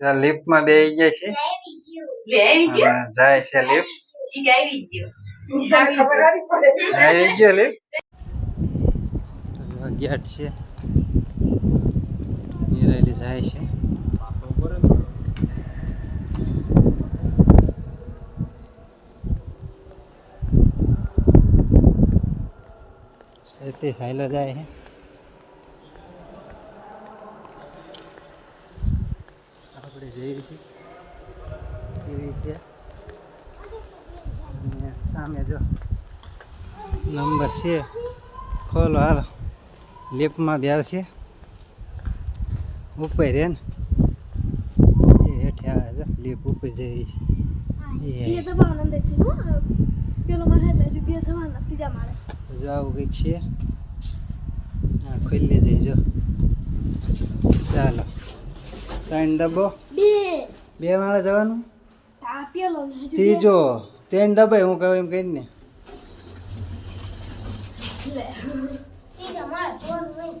જ્યાં લિફ્ટમાં બે ગયા છે. લે આવી ગયો? અને જાય છે લિફ્ટ. આવી ગયો. લિફ્ટ. ગેટ છે. નિરાયેલી જાય છે. સેતી સાયલો જાય છે આપણે જઈએ છીએ કેવી છે અને સામે જો નંબર છે. ખોલો હાલો. લિફ્ટમાં બે આવશે ઉપર રે ને? એ હેઠે આવે છે. લિફ્ટ ઉપર જઈ અંદર છે નો પેલો મારે એટલે હજુ બે જવાના ત્રીજા માળે. જો આવું કંઈક છે. હા ખુલ્લી જઈ જો. ચાલો. ત્રણ ડબ્બો. બે. માળા જવાનું? ત્રીજો. ત્રણ ડબ્બે હું કહું એમ કહીને. લે.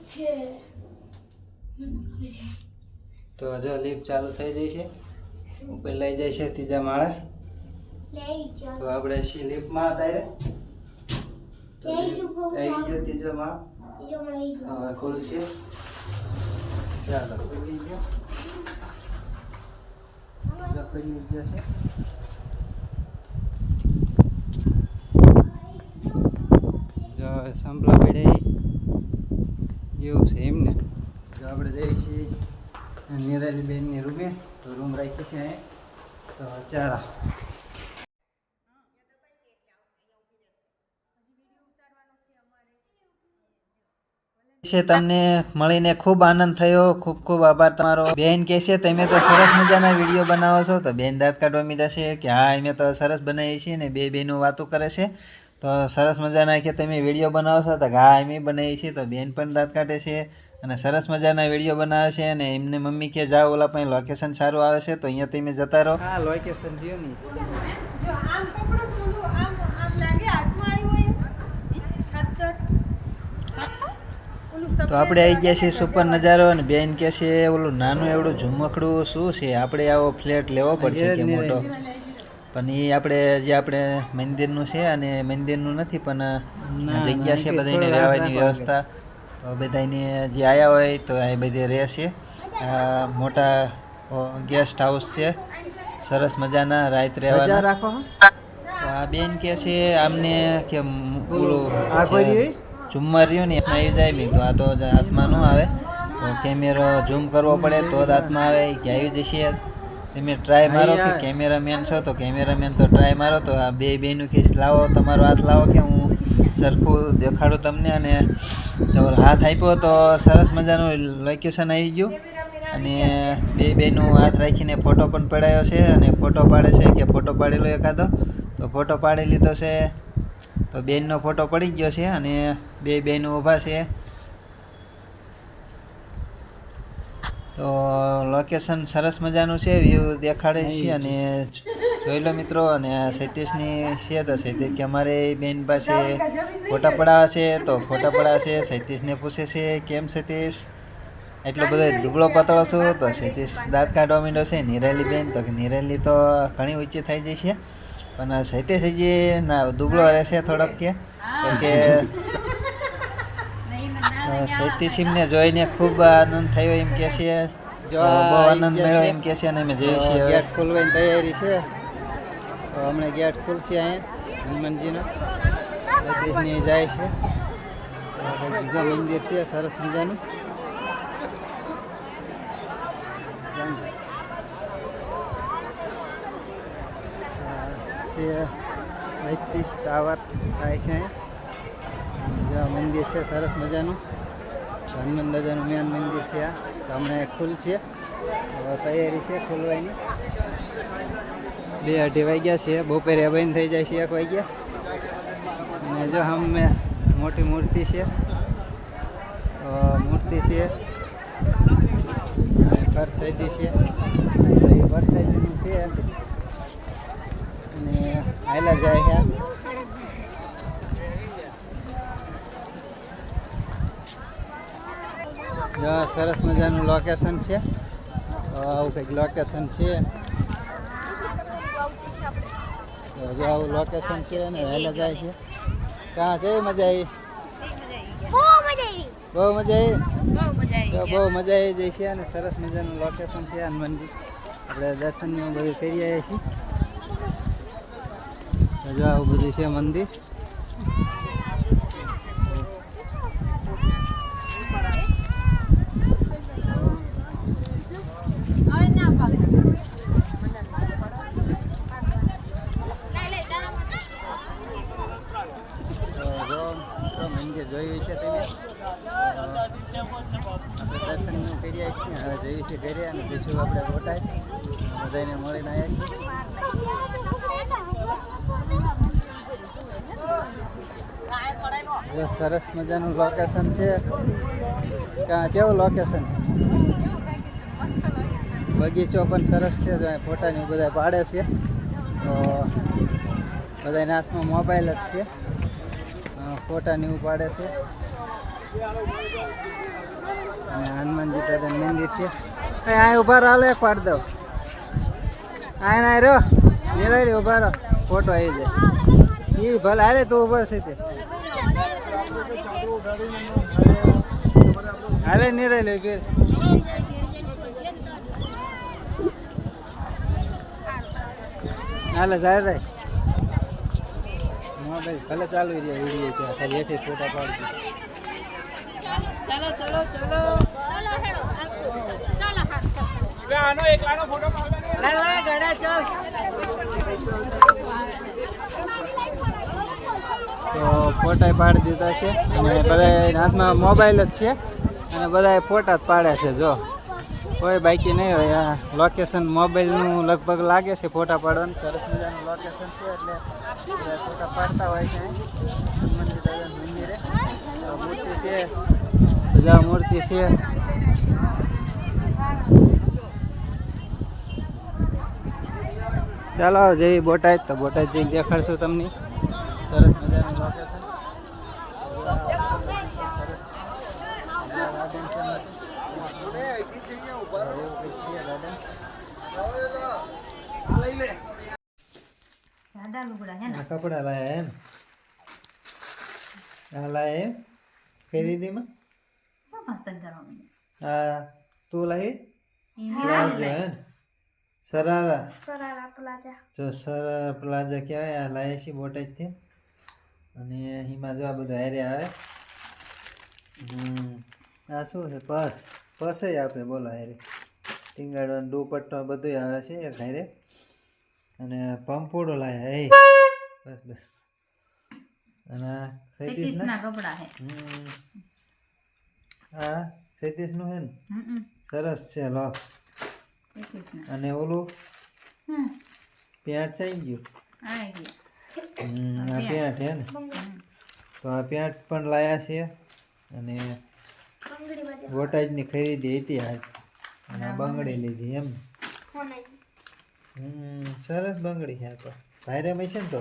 છે. તો હજુ લિફ્ટ ચાલુ થઈ જાય છે. ઉપર લઈ જાય છે ત્રીજા માળે. તો આપણે છીએ લિફ્ટમાં અત્યારે તો lift આવી ગયો ત્રીજો માળ. હવે ખુલશે ચાલો ખુલી ગયો. ખુલી ગયો છે. જો સંભળા પડે એવું છે એમને જો આપણે જઈએ છીએ નિરાલી બેનની રૂમે, તો રૂમ રાખી છે તો ચાલો. છે તમને મળીને ખૂબ આનંદ થયો. ખૂબ ખૂબ આભાર તમારો. બેન કહે છે, તમે તો સરસ મજાના વીડિયો બનાવો છો. તો બેન દાંત કાઢવા મીડા છે કે, હા, અમે તો સરસ બનાવીએ છીએ ને. બે બહેનો વાતો કરે છે. તો સરસ મજાના કે તમે વીડિયો બનાવો છો? તો ઘા એમ બનાવી છે તો બેન પણ દાંત કાઢે છે અને સરસ મજાના વીડિયો બનાવે છે અને એમને મમ્મી કે જાઓ ઓલા પણ લોકેશન સારું આવે છે તો અહીંયા તમે જતા રહો. હા લોકેશન થયો નહીં જો આમ પકડો તો આપણે આવી ગયા છીએ સુપર નજારો અને બેન કે છે ઓલું નાનું એવડું ઝુમકડું શું છે? આપણે આવો ફ્લેટ લેવો પડશે કે મોટો? પણ એ આપણે જે આપણે મંદિરનું છે અને મંદિરનું નથી પણ જગ્યા છે બધાને રહેવાની વ્યવસ્થા. તો બધાને જે આવ્યા હોય તો અહીં બધે રહેશે આ મોટા ગેસ્ટ હાઉસ છે. સરસ મજાના રાત રહેવાના. રાખો તો આ બેન કે છે આમને કે ઓલું ઝુમ્મર રહ્યું ને એમાં આવી જાય બી તો આ તો હાથમાં ન આવે. તો કેમેરો ઝૂમ કરવો પડે તો જ હાથમાં આવે કે આવી જશે. તમે ટ્રાય મારો કે કેમેરામેન છો તો કેમેરામેન તો ટ્રાય મારો તો આ બે બેનું કેસ લાવો તમારો હાથ લાવો કે હું સરખું દેખાડું તમને અને તમારો હાથ આપ્યો તો સરસ મજાનું લોકેશન આવી ગયું. અને બે બેનું હાથ રાખીને ફોટો પણ પડાયો છે અને ફોટો પાડે છે કે ફોટો પાડેલો એકાદો. તો ફોટો પાડી લીધો છે. તો બેનનો ફોટો પડી ગયો છે અને બે બેનું ઊભા છે. તો લોકેશન સરસ મજાનું છે વ્યૂ દેખાડે છે અને જોઈ લો મિત્રો અને આ સતીશની છે તો સતીશ કે અમારે બેન પાસે ફોટા પડાવવા છે તો ફોટા છે. સતીશને પૂછે છે કેમ સતીશ? એટલો બધો દુબળો પતળો છું. તો સતીશ દાંત કાઢવા માંડ્યો છે નિરેલી બેન. તો નિરેલી તો ઘણી ઊંચી થઈ જાય છે પણ સતીશ હજી ના દુબળો રહેશે થોડોક કે. કેમ કે સતીશિમને જોઈને ખૂબ આનંદ થયો એમ કે છે બહુ આનંદ થયો એમ કે છે અને અમે જઈએ છીએ ગેટ ખોલવાની તૈયારી છે તો હમણાં ગેટ ખુલશે અહીંયા હનુમાનજીનો સતીશની જાય છે બીજા મંદિર છે સરસ મજાનું છે બત્રીસ ટાવર થાય છે અહીંયા મંદિર છે, સરસ મજાનું. હનુમાન દાદાનું મેન મંદિર છે આ. હમણાં ખુલ છે. તૈયારી છે ખોલવાની. બે અઢી વાગ્યા છે. બપોરે બંધ થઈ જાય છે એક વાગ્યા. અને જો અમે મોટી મૂર્તિ છે. મૂર્તિ છે. પરસાદી છે. પરસાદીનું છે. અને હાલા જાય છે. જો સરસ મજાનું લોકેશન છે. તો આવું કંઈક લોકેશન છે. જો આવું લોકેશન છે ને વહેલા જાય છે. કાં છે? મજા આવી? બહુ મજા આવી. તો બહુ મજા આવી જાય છે અને સરસ મજાનું લોકેશન છે હનુમાનજી આપણે દર્શનનું બધું કરી આવ્યા છીએ. જો આવું બધું છે મંદિર તો જો મિત્રો મંદિર જોયું છે તમે આપણે દર્શનનું કરી આવ્યા છીએ. હવે જઈએ છીએ ઘરે અને જઈશું આપણે બોટાય બધાને મળીને આવ્યા છીએ. સરસ મજાનું લોકેશન છે. ક્યાં કેવું લોકેશન બગીચો પણ સરસ છે. તો ફોટાની બધા પાડે છે. તો બધાના હાથમાં મોબાઈલ જ છે. અ, ફોટાની એવું પાડે છે. અને હનુમાનજી દાદા મંદિર છે. એ ઊભા રહો એક પાડ દો આય ના રહ્યો નિરાય ઊભા રહો. ફોટો આવી જાય. એ ભલે અરે તું ઊભા છે તે અરે નિરાય લે ફેર હાલે જાય રે ભાઈ ભલે ચાલુ રહ્યા વીડિયો ત્યાં ખાલી હેઠે ફોટા પાડજો. ચલો ચલો ચલો. તો ફોટા પાડી દીધા છે. અને બધા હાથમાં મોબાઈલ જ છે. અને બધા ફોટા જ પાડે છે જો. કોઈ બાકી નહીં હોય. આ લોકેશન મોબાઈલનું લગભગ લાગે છે ફોટા પાડવાનું. સરસ મજાનું લોકેશન છે, એટલે ફોટા પાડતા હોય છે. મૂર્તિ છે. બધા મૂર્તિ છે. ચાલો, જેવી બોટાદ, તો બોટાદ જઈને દેખાડશું તમને. સરસ મજાનું લોકેશન લુગડા હે ને? કપડા લાયા એમ? આ લાયા એમ? ખરીદીમાં? શું મસ્તન કરવાનું આ તું લાવી પ્લાઝો હે સરારા. સરારા પ્લાઝા. જો સરારા પ્લાઝા કહેવાય આ લાયા છે બોટાદથી. અને એમાં જો આ બધું હારે આવે. હમ. આ શું છે? પસ. પર્સ જ આપે બોલો હારે. ટીંગાડો દુપટ્ટો બધું આવે છે એક હારે. અને પંપોડો લાયા એ. બસ બસ. અને સૈતીસ ના? કપડા હે. આ સૈતીસનું? છે ને સરસ છે લો. અને ઓલું? પેન્ટ ચાઈ ગયું? આ પેન્ટ. હે ને? તો આ પેન્ટ પણ લાયા છે અને બોટાદની ખરીદી હતી આજ. અને આ બંગડી લીધી એમ. હમ સરસ બંગડી છે તો. ભાઈરે મેં છે ને તો.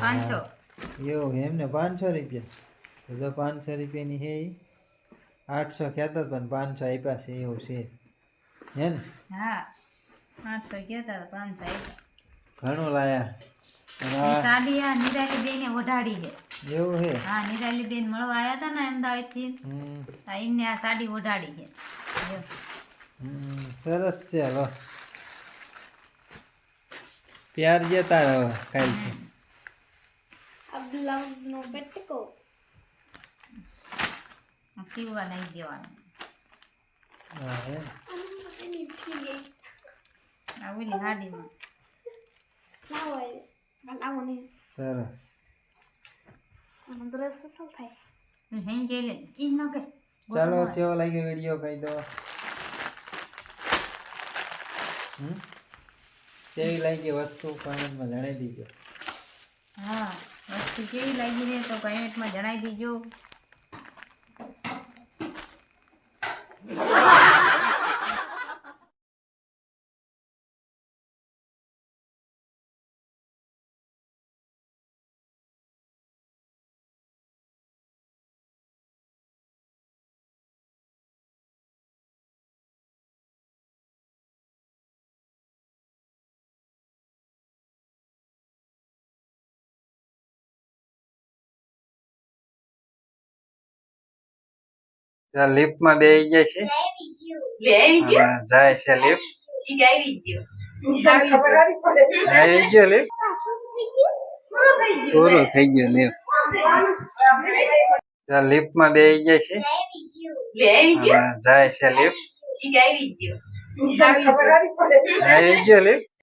પાંચસો એવું એમને પાંચસો રૂપિયા. તો પાંચસો રૂપિયાની ઈ. આઠસો કહેતા હતા પણ પાંચસો આપ્યા છે એવું છે. હે ને? હા પાંચસો કહેતા હતા પાંચસો આપ્યા. ઘણું લાયા. સાડી આ નિરાલી બેને ઓઢાડી છે. એવું છે? હા નિરાલી બેન મળવા આવ્યા હતા ને અમદાવાદથી. હમ. આ એમને આ સાડી ઓઢાડી છે. સરસ છે પ્યાર જતા રહો કાલથી આ સીવવા લઈ દેવાનું હા હે આ ઓલી સાડીમાં સરસ ચાલો કેવો લાગ્યો વીડિયો કહી દો હમ કેવી લાગી વસ્તુ કોમેન્ટમાં જણાવી દીજો. હા, વસ્તુ કેવી લાગી ને તો કમેન્ટમાં જણાવી દીજો. જો લિફ્ટમાં જાય છે. લે આવી ગયો? અને જાય છે લિફ્ટ. આવી ગયો. આવી લિફ્ટ? પૂરું થઈ ગયું લિફ્ટ. માં બે બેસી જાય છે. લે આવી ગયો? અને જાય છે લિફ્ટ. આવી આવી આવી ગયો લિફ્ટ?